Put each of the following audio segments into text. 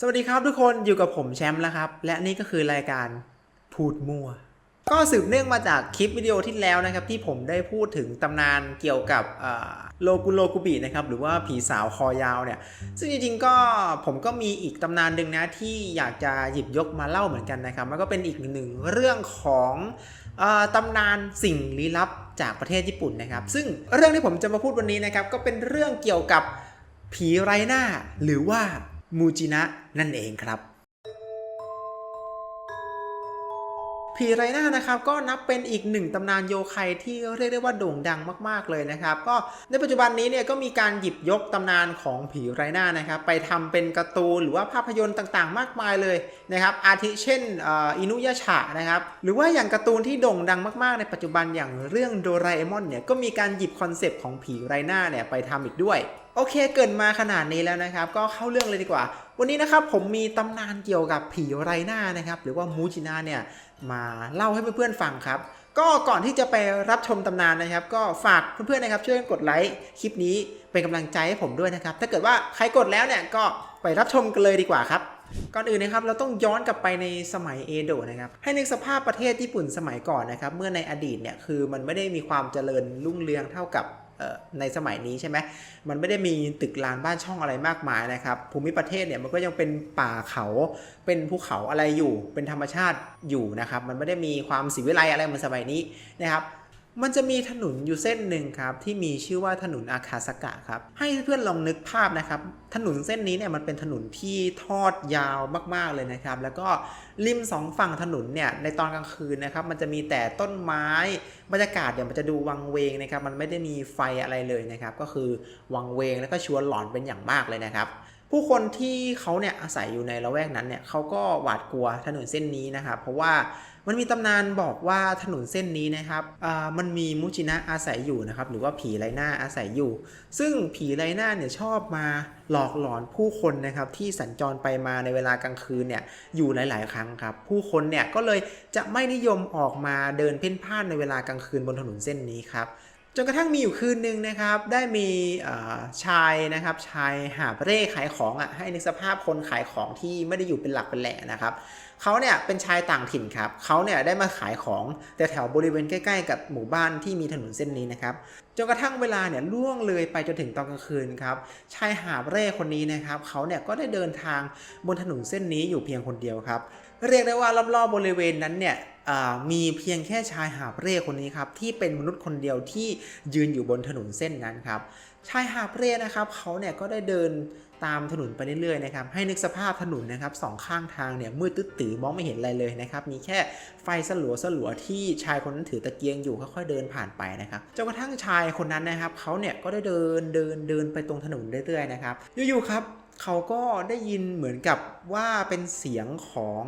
สวัสดีครับทุกคนอยู่กับผมแชมป์แล้วครับ และนี่ก็คือรายการพูดมั่ว ก็สืบเนื่องมาจากคลิปวิดีโอที่แล้วนะครับ ที่ผมได้พูดถึงตำนานเกี่ยวกับโลกุโลกุบินะครับ หรือว่าผีสาวคอยาวเนี่ย ซึ่งจริงๆก็ผมก็มีอีกตำนานหนึ่งนะที่อยากจะหยิบยกมาเล่าเหมือนกันนะครับมันก็เป็นอีกหนึ่งเรื่องของตำนานสิ่งลี้ลับจากประเทศญี่ปุ่นนะครับ ซึ่งเรื่องที่ผมจะมาพูดวันนี้นะครับก็เป็นเรื่องเกี่ยวกับผีไร้หน้าหรือว่า มูจินะนั่นเองครับผีไรหน้านะครับก็นับเป็นอีกหนึ่งตำนานโยคัยที่เรียกได้ว่าโด่งดังมาก ๆเลยนะครับ ก็ในปัจจุบันนี้เนี่ยก็มีการหยิบยกตำนานของผีไรหน้านะครับ ไปทำเป็นการ์ตูนหรือว่าภาพยนตร์ต่างๆ มากมายเลยนะครับ อาทิเช่นอินุยาชะนะครับ หรือว่าอย่างการ์ตูนที่โด่งดังมากๆ ในปัจจุบันอย่างเรื่องโดราเอมอนเนี่ยก็มีการหยิบคอนเซปต์ของผีไรหน้าเนี่ยไปทำอีกด้วย โอเคเกินมาขนาดนี้แล้วนะครับ ก็เข้าเรื่องเลยดีกว่า วันนี้นะครับผมมีตำนานเกี่ยวกับผีไรหน้านะครับ หรือว่ามูจินาเนี่ยมาเล่าให้เพื่อนๆฟังครับ ก็ก่อนที่จะไปรับชมตำนานนะครับ ก็ฝากเพื่อนๆนะครับช่วยกดไลค์คลิปนี้เป็นกำลังใจให้ผมด้วยนะครับ ถ้าเกิดว่าใครกดแล้วเนี่ยก็ไปรับชมกันเลยดีกว่าครับก่อนอื่นนะครับเราต้องย้อนกลับไปในสมัยเอโดะนะครับให้นึกสภาพประเทศญี่ปุ่นสมัยก่อนนะครับเมื่อในอดีตเนี่ยคือมันไม่ได้มีความเจริญรุ่งเรืองเท่ากับ ในสมัยนี้ใช่ไหมมันไม่ได้มีตึกลานบ้านช่องอะไรมากมายนะครับ ภูมิประเทศเนี่ยมันก็ยังเป็นป่าเขา เป็นภูเขาอะไรอยู่ เป็นธรรมชาติอยู่นะครับ มันไม่ได้มีความสิวิไลอะไรเหมือนสมัยนี้นะครับ มันจะมีถนนอยู่เส้นหนึ่งครับที่มีชื่อว่าถนนอาคาสกะครับให้เพื่อนลองนึกภาพนะครับถนนเส้นนี้เนี่ยมันเป็นถนนที่ทอดยาวมากๆเลยนะครับ แล้วก็ริมสองฝั่งถนนเนี่ยในตอนกลางคืนนะครับมันจะมีแต่ต้นไม้บรรยากาศเนี่ยมันจะดูวังเวงนะครับมันไม่ได้มีไฟอะไรเลยนะครับก็คือวังเวงแล้วก็ชวนหลอนเป็นอย่างมากเลยนะครับผู้คนที่เขาเนี่ยอาศัยอยู่ในละแวกนั้นเนี่ยเขาก็หวาดกลัวถนนเส้นนี้นะครับเพราะว่า มันมีตำนานบอกว่าถนนเส้นนี้นะครับอ่ามันมีมุจินะอาศัยอยู่นะครับหรือว่าผีไรหน้าอาศัยอยู่ ซึ่งผีไรหน้าเนี่ยชอบมาหลอกหลอนผู้คนนะครับที่สัญจรไปมาในเวลากลางคืนเนี่ยอยู่หลาย ๆ ครั้งครับ ผู้คนเนี่ยก็เลยจะไม่นิยมออกมาเดินเพ่นพ่านในเวลากลางคืนบนถนนเส้นนี้ครับจนกระทั่งมีอยู่คืนหนึ่งนะครับ ได้มีอ่อชายนะครับชายหาบเร่ขายของอะให้ในสภาพคนขายของที่ไม่ได้อยู่เป็นหลักเป็นแหล่นะครับ เขาเนี่ยเป็นชายต่างถิ่นครับเขาเนี่ยได้มาขายของแต่แถวบริเวณใกล้ๆ กับหมู่บ้านที่มีถนนเส้นนี้นะครับจนกระทั่งเวลาเนี่ยล่วงเลยไปจนถึงตอนกลางคืนครับชายหาบเร่คนนี้นะครับเขาเนี่ยก็ได้เดินทางบนถนนเส้นนี้อยู่เพียงคนเดียวครับ เรียกได้ว่ารอบๆบริเวณนั้นเนี่ยมีเพียงแค่ชายหาบเร่คนนี้ครับที่เป็นมนุษย์คนเดียวที่ยืนอยู่บนถนนเส้นนั้นครับ ชายหาบเร่นะครับเขาเนี่ยก็ได้เดินตามถนนไปเรื่อยๆนะครับให้นึกสภาพถนนนะครับสองข้างทางเนี่ยมืดตึ๊ดตือมองไม่เห็นอะไรเลยนะครับมีแค่ไฟสลัวสลัวที่ชายคนนั้นถือตะเกียงอยู่ค่อยๆเดินผ่านไปนะครับจนกระทั่งชายคนนั้นนะครับเขาเนี่ยก็ได้เดินเดินเดินไปตรงถนนเรื่อยๆนะครับอยู่ๆครับเขาก็ได้ยินเหมือนกับว่าเป็นเสียงของ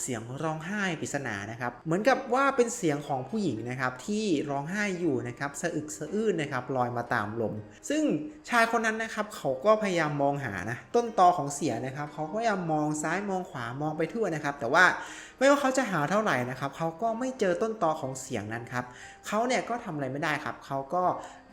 เสียงร้องไห้ปริศนานะครับ เหมือนกับว่าเป็นเสียงของผู้หญิงนะครับที่ร้องไห้อยู่นะครับสะอึกสะอื้นนะครับลอยมาตามลม ซึ่งชายคนนั้นนะครับเขาก็พยายามมองหานะต้นตอของเสียงนะครับเขาก็พยายามมองซ้ายมองขวามองไปทั่วนะครับ แต่ว่า ไม่ว่าเขาจะหาเท่าไหร่นะครับเขาก็ไม่เจอต้นตอของเสียงนั้นครับเขาเนี่ยก็ทำอะไรไม่ได้ครับเขาก็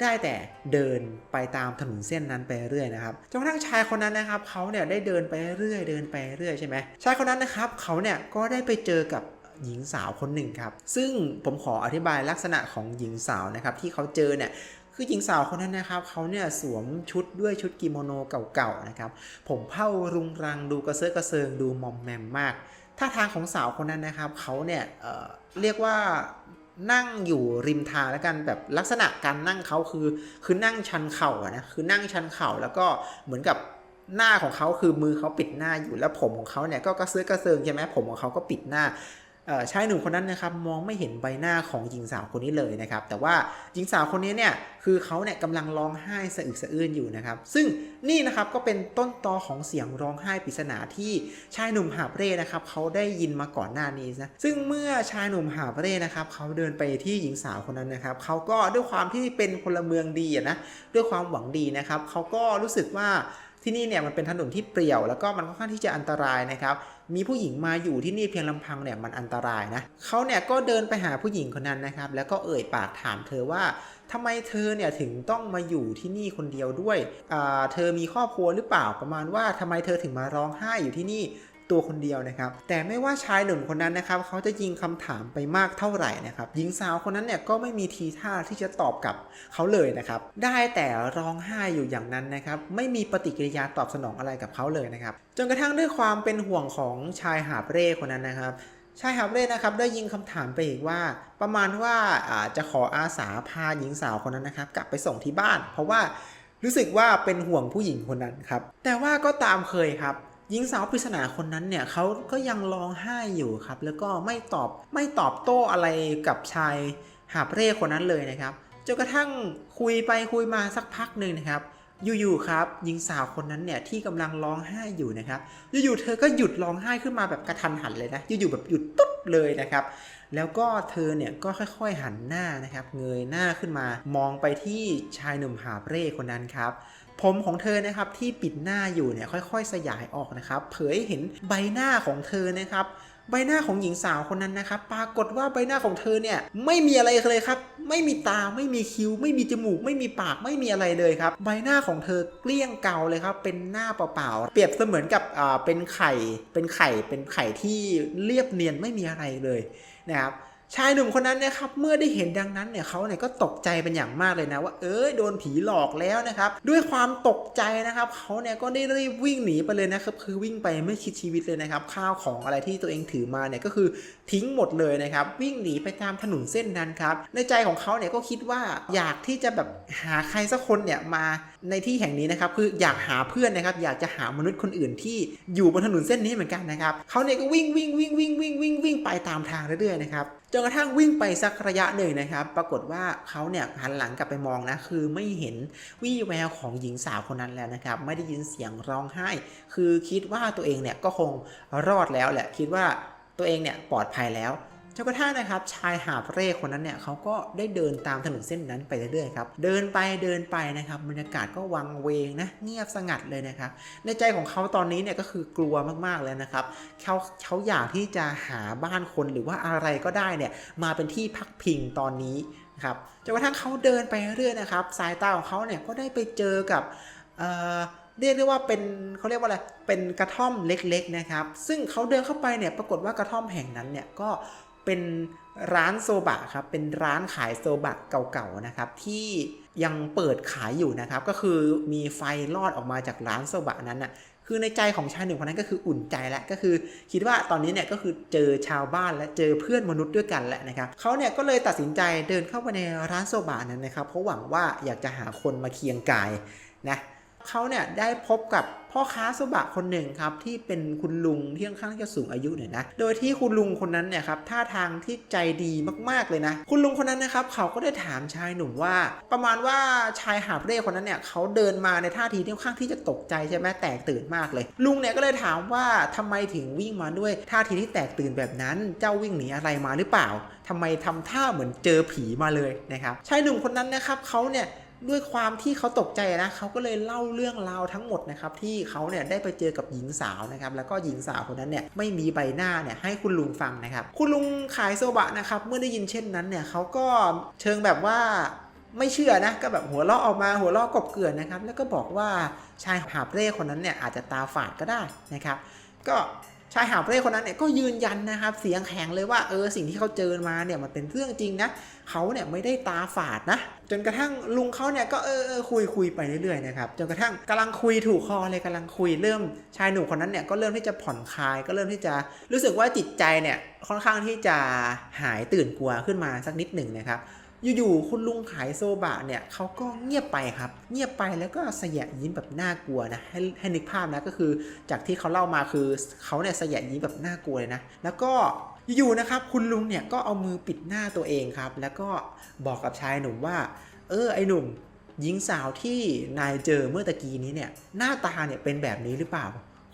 ได้แต่เดินไปตามถนนเส้นนั้นไปเรื่อยนะครับจนกระทั่งชายคนนั้นนะครับเขาเนี่ยได้เดินไปเรื่อยเดินไปเรื่อยใช่ไหมชายคนนั้นนะครับเขาเนี่ยก็ได้ไปเจอกับหญิงสาวคนหนึ่งครับ ซึ่งผมขออธิบายลักษณะของหญิงสาวนะครับที่เขาเจอเนี่ยคือหญิงสาวคนนั้นนะครับเขาเนี่ยสวมชุดด้วยชุดกิโมโนเก่าๆนะครับ ผมเผ้ารุงรังดูกระเซาะกระเซิงดูมอมแมมมาก ท่าทางของสาวคนนั้นนะครับเขาเนี่ยเเรียกว่านั่งอยู่ริมทางแล้วกันแบบลักษณะการนั่งเขาคือคือนั่งชันเข่าอะนะคือนั่งชันเข่าแล้วก็เหมือนกับหน้าของเขาคือมือเขาปิดหน้าอยู่แล้วผมของเขาเนี่ยก็กระเซื้อกระเซิงใช่ไหมผมของเขาก็ปิดหน้า ชายหนุ่มคนนั้นนะครับมองไม่เห็นใบหน้าของหญิงสาวคนนี้เลยนะครับ แต่ว่าหญิงสาวคนนี้เนี่ยคือเขาเนี่ยกำลังร้องไห้สะอึกสะอื้นอยู่นะครับ ซึ่งนี่นะครับก็เป็นต้นตอของเสียงร้องไห้ปริศนาที่ชายหนุ่มหาเร่นะครับเขาได้ยินมาก่อนหน้านี้นะซึ่งเมื่อชายหนุ่มหาเร่นะครับเขาเดินไปที่หญิงสาวคนนั้นนะครับเขาก็ด้วยความที่เป็นพลเมืองดีนะด้วยความหวังดีนะครับเขาก็รู้สึกว่าที่นี่เนี่ยมันเป็นถนนที่เปรี่ยว แล้วก็มันค่อนข้างที่จะอันตรายนะครับ มีผู้หญิงมาอยู่ที่นี่เพียงลำพังเนี่ยมันอันตรายนะเขาเนี่ยก็เดินไปหาผู้หญิงคนนั้นนะครับ แล้วก็เอ่ยปากถามเธอว่าทำไมเธอเนี่ยถึงต้องมาอยู่ที่นี่คนเดียวด้วยเธอมีครอบครัวหรือเปล่าประมาณว่าทำไมเธอถึงมาร้องไห้อยู่ที่นี่ ตัวคนเดียวนะครับ แต่ไม่ว่าชายหนุ่มคนนั้นนะครับเขาจะยิงคำถามไปมากเท่าไหร่นะครับหญิงสาวคนนั้นเนี่ยก็ไม่มีทีท่าที่จะตอบกับเขาเลยนะครับ ได้แต่ร้องไห้อยู่อย่างนั้นนะครับ ไม่มีปฏิกิริยาตอบสนองอะไรกับเขาเลยนะครับ จนกระทั่งด้วยความเป็นห่วงของชายหาบเร่คนนั้นนะครับชายหาบเร่นะครับได้ยิงคำถามไปอีกว่า ประมาณว่าอ่าจะขออาสาพาหญิงสาวคนนั้นนะครับ กลับไปส่งที่บ้าน เพราะว่ารู้สึกว่าเป็นห่วงผู้หญิงคนนั้นครับ แต่ว่าก็ตามเคยครับ หญิงสาวปริศนาคนนั้นเนี่ยเขาก็ยังร้องไห้อยู่ครับ แล้วก็ไม่ตอบไม่ตอบโต้อะไรกับชายหาบเร่คนนั้นเลยนะครับจนกระทั่งคุยไปคุยมาสักพักหนึ่งนะครับ อยู่ๆครับหญิงสาวคนนั้นเนี่ยที่กำลังร้องไห้อยู่นะครับอยู่ๆเธอก็หยุดร้องไห้ขึ้นมาแบบกระทันหันเลยนะอยู่ๆแบบหยุดตุ๊บเลยนะครับ แล้วก็เธอเนี่ยก็ค่อยๆหันหน้านะครับ เงยหน้าขึ้นมามองไปที่ชายหนุ่มหาเร่คนนั้นครับผมของเธอนะครับที่ปิดหน้าอยู่เนี่ยค่อย ๆ สยายออกนะครับ เผยเห็นใบหน้าของเธอนะครับ ใบหน้าของหญิงสาวคนนั้นนะครับ ปรากฏว่าใบหน้าของเธอเนี่ยไม่มีอะไรเลยครับ ไม่มีตา ไม่มีคิ้ว ไม่มีจมูก ไม่มีปาก ไม่มีอะไรเลยครับ ใบหน้าของเธอเกลี้ยงเกาเลยครับ เป็นหน้าเปล่าๆ เปรียบเสมือนกับอ่าเป็นไข่ เป็นไข่ เป็นไข่ที่เรียบเนียนไม่มีอะไรเลยนะครับ ชายหนุ่มคนนั้นนะครับเมื่อได้เห็นดังนั้นเนี่ยเขาเนี่ยก็ตกใจเป็นอย่างมากเลยนะว่าเอ้ยโดนผีหลอกแล้วนะครับด้วยความตกใจนะครับเขาเนี่ยก็ได้รีบวิ่งหนีไปเลยนะครับคือวิ่งไปไม่คิดชีวิตเลยนะครับข้าวของอะไรที่ตัวเองถือมาเนี่ยก็คือทิ้งหมดเลยนะครับวิ่งหนีไปตามถนนเส้นนั้นครับในใจของเขาเนี่ยก็คิดว่าอยากที่จะแบบหาใครสักคนเนี่ยมาในที่แห่งนี้นะครับคืออยากหาเพื่อนนะครับอยากจะหามนุษย์คนอื่นที่อยู่บนถนนเส้นนี้เหมือนกันนะครับเขาเนี่ยก็วิ่งวิ่งวิ่งวิ่งวิ่งวิ่งวิ่งไปตามทางเรื่อยๆนะครับจนกระทั่งวิ่งไปสักระยะหนึ่งนะครับ ปรากฏว่าเขาเนี่ยหันหลังกลับไปมองนะ คือไม่เห็นวี่แววของหญิงสาวคนนั้นแล้วนะครับ ไม่ได้ยินเสียงร้องไห้ คือคิดว่าตัวเองเนี่ยก็คงรอดแล้วแหละ คิดว่าตัวเองเนี่ยปลอดภัยแล้ว จนกระทั่งนะครับชายหาบเร่คนนั้นเนี่ยเขาก็ได้เดินตามถนนเส้นนั้นไปเรื่อยๆครับเดินไปเดินไปนะครับบรรยากาศก็วังเวงนะเงียบสงัดเลยนะครับในใจของเขาตอนนี้เนี่ยก็คือกลัวมากๆเลยนะครับเขาเขาอยากที่จะหาบ้านคนหรือว่าอะไรก็ได้เนี่ยมาเป็นที่พักพิงตอนนี้นะครับจนกระทั่งเขาเดินไปเรื่อยนะครับ สายตาของเขาเนี่ยก็ได้ไปเจอกับเอ่อเรียกได้ว่าเป็นเขาเรียกว่าอะไรเป็นกระท่อมเล็กๆนะครับ ซึ่งเขาเดินเข้าไปเนี่ยปรากฏว่ากระท่อมแห่งนั้นเนี่ยก็ เป็นร้านโซบะครับ เป็นร้านขายโซบะเก่าๆนะครับ ที่ยังเปิดขายอยู่นะครับ ก็คือมีไฟลอดออกมาจากร้านโซบะนั้นน่ะคือในใจของชายหนุ่มคนนั้นก็คืออุ่นใจแล้วก็คือ คิดว่าตอนนี้เนี่ยก็คือเจอชาวบ้านและเจอเพื่อนมนุษย์ด้วยกันแหละนะครับเขาเนี่ยก็เลยตัดสินใจเดินเข้าไปในร้านโซบะนั้นนะครับเพราะหวังว่าอยากจะหาคนมาเคียงกายนะ เขาเนี่ยได้พบกับพ่อค้าโซบะคนหนึ่งครับที่เป็นคุณลุงที่ค่อนข้างจะสูงอายุหน่อยนะ โดยที่คุณลุงคนนั้นเนี่ยครับท่าทางที่ใจดีมากๆเลยนะ คุณลุงคนนั้นนะครับเขาก็ได้ถามชายหนุ่มว่า ประมาณว่าชายหาบเร่คนนั้นเนี่ยเขาเดินมาในท่าทีที่ค่อนข้างที่จะตกใจใช่ไหมแตกตื่นมากเลย ลุงเนี่ยก็เลยถามว่าทำไมถึงวิ่งมาด้วยท่าทีที่แตกตื่นแบบนั้น เจ้าวิ่งหนีอะไรมาหรือเปล่าทำไมทำท่าเหมือนเจอผีมาเลยนะครับชายหนุ่มคนนั้นนะครับเขาเนี่ย ด้วยความที่เขาตกใจนะเขาก็เลยเล่าเรื่องราวทั้งหมดนะครับที่เขาเนี่ยได้ไปเจอกับหญิงสาวนะครับแล้วก็หญิงสาวคนนั้นเนี่ยไม่มีใบหน้าเนี่ยให้คุณลุงฟังนะครับ คุณลุงขายโซบะนะครับเมื่อได้ยินเช่นนั้นเนี่ยเขาก็เชิงแบบว่าไม่เชื่อนะก็แบบหัวเราะออกมาหัวเราะกบเกลื่อนนะครับ แล้วก็บอกว่าชายหาบเร่คนนั้นเนี่ยอาจจะตาฝาดก็ได้นะครับ ก็ ชายหาบเร่คนนั้นเนี่ยก็ยืนยันนะครับ เสียงแข็งเลยว่าเออสิ่งที่เขาเจอมาเนี่ยมันเป็นเรื่องจริงนะเขาเนี่ยไม่ได้ตาฝาดนะ จนกระทั่งลุงเขาเนี่ยก็เออเออคุยคุยไปเรื่อยๆนะครับจนกระทั่งกำลังคุยถูกคอเลยกำลังคุยเริ่มชายหนุ่มคนนั้นเนี่ยก็เริ่มที่จะผ่อนคลายก็เริ่มที่จะรู้สึกว่าจิตใจเนี่ยค่อนข้างที่จะหายตื่นกลัวขึ้นมาสักนิดหนึ่งนะครับ อยู่ๆคุณลุงขายโซบะเนี่ยเขาก็เงียบไปครับ เงียบไปแล้วก็เสยะยิ้มแบบน่ากลัวนะให้ให้นึกภาพนะก็คือจากที่เขาเล่ามาคือเขาเนี่ยเสยะยิ้มแบบน่ากลัวเลยนะ แล้วก็อยู่ๆนะครับคุณลุงเนี่ยก็เอามือปิดหน้าตัวเองครับ แล้วก็บอกกับชายหนุ่มว่า เออไอ้หนุ่มหญิงสาวที่นายเจอเมื่อตะกี้นี้เนี่ยหน้าตาเนี่ยเป็นแบบนี้หรือเปล่า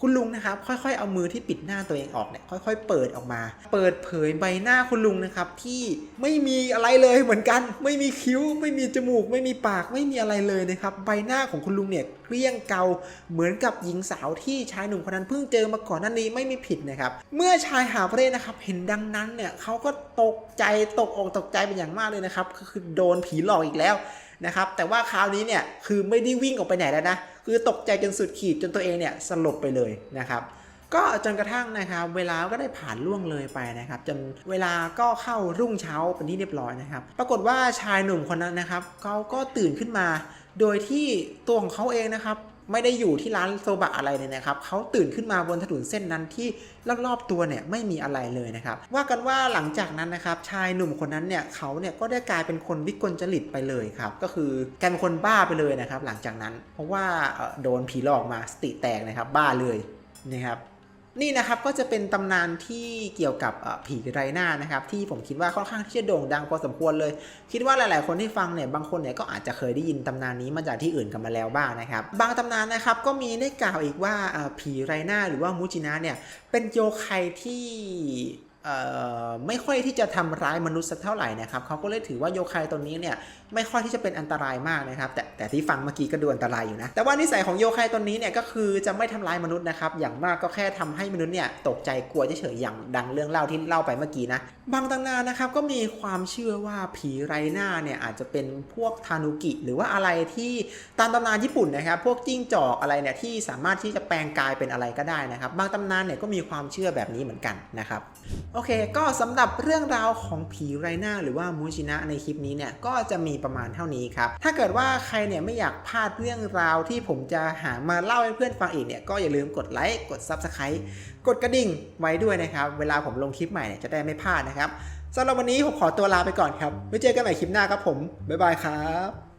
คุณลุงนะครับค่อยๆ เอามือที่ปิดหน้าตัวเองออกเนี่ยค่อยๆ เปิดออกมา เปิดเผยใบหน้าคุณลุงนะครับที่ไม่มีอะไรเลยเหมือนกัน ไม่มีคิ้ว ไม่มีจมูก ไม่มีปากไม่มีอะไรเลยนะครับใบหน้าของคุณลุงเนี่ยเกลี้ยงเกาเหมือนกับหญิงสาวที่ชายหนุ่มคนนั้นเพิ่งเจอมาก่อนหน้านี้ไม่มีผิดนะครับเมื่อชายหาบเร่นะครับเห็นดังนั้นเนี่ยเขาก็ตกใจตกอกตกใจเป็นอย่างมากเลยนะครับก็คือโดนผีหลอกอีกแล้วนะครับแต่ว่าคราวนี้เนี่ยคือไม่ได้วิ่งออกไปไหนแล้วนะ คือตกใจจนสุดขีดจนตัวเองเนี่ยสลบไปเลยนะครับ ก็จนกระทั่งนะครับเวลาก็ได้ผ่านล่วงเลยไปนะครับ จนเวลาก็เข้ารุ่งเช้าเป็นที่เรียบร้อยนะครับ ปรากฏว่าชายหนุ่มคนนั้นนะครับเขาก็ตื่นขึ้นมา โดยที่ตัวของเขาเองนะครับ ไม่ได้อยู่ที่ร้านโซบะอะไรเลยนะครับเขาตื่นขึ้นมาบนถนนเส้นนั้นที่รอบๆตัวเนี่ยไม่มีอะไรเลยนะครับ ว่ากันว่าหลังจากนั้นนะครับชายหนุ่มคนนั้นเนี่ยเขาเนี่ยก็ได้กลายเป็นคนวิกลจริตไปเลยครับ ก็คือกลายเป็นคนบ้าไปเลยนะครับ หลังจากนั้น เพราะว่าโดนผีหลอกมาสติแตกนะครับ บ้าเลยนะครับ นี่นะครับก็จะเป็นตำนานที่เกี่ยวกับผีไรหน้านะครับที่ผมคิดว่าค่อนข้างที่จะโด่งดังพอสมควรเลย คิดว่าหลาย ๆ คนที่ฟังเนี่ยบางคนเนี่ยก็อาจจะเคยได้ยินตำนานนี้มาจากที่อื่นกันมาแล้วบ้างนะครับบางตำนานนะครับก็มีได้กล่าวอีกว่าผีไรหน้าหรือว่ามูจินะเนี่ยเป็นโยคัยที่ไม่ค่อยที่จะทำร้ายมนุษย์สักเท่าไหร่นะครับเขาก็เลยถือว่าโยคัยตัวนี้เนี่ย ไม่ค่อยที่จะเป็นอันตรายมากนะครับ แต่แต่ที่ฟังเมื่อกี้ก็ดูอันตรายอยู่นะ แต่ว่านิสัยของโยคัยตัวนี้เนี่ยก็คือจะไม่ทำร้ายมนุษย์นะครับ อย่างมากก็แค่ทำให้มนุษย์เนี่ยตกใจกลัวเฉยๆอย่างดังเรื่องเล่าที่เล่าไปเมื่อกี้นะ บางตำนานนะครับก็มีความเชื่อว่าผีไรหน้าเนี่ยอาจจะเป็นพวกทานุกิ หรือว่าอะไรที่ตามตำนานญี่ปุ่นนะครับ พวกจิ้งจอกอะไรเนี่ยที่สามารถที่จะแปลงกายเป็นอะไรก็ได้นะครับ บางตำนานเนี่ยก็มีความเชื่อแบบนี้เหมือนกันนะครับ โอเค ก็สำหรับเรื่องราวของผีไรหน้า หรือว่ามูชินะในคลิปนี้เนี่ยก็จะมีประมาณเท่านี้ครับ ถ้าเกิดว่าใครเนี่ยไม่อยากพลาดเรื่องราวที่ผมจะหามาเล่าให้เพื่อนฟังอีกเนี่ยก็อย่าลืมกดไลค์ กด Subscribe กดกระดิ่งไว้ด้วยนะครับ เวลาผมลงคลิปใหม่เนี่ยจะได้ไม่พลาดนะครับสำหรับวันนี้ผมขอตัวลาไปก่อนครับไว้เจอกันใหม่คลิปหน้าครับผมบ๊ายบายครับ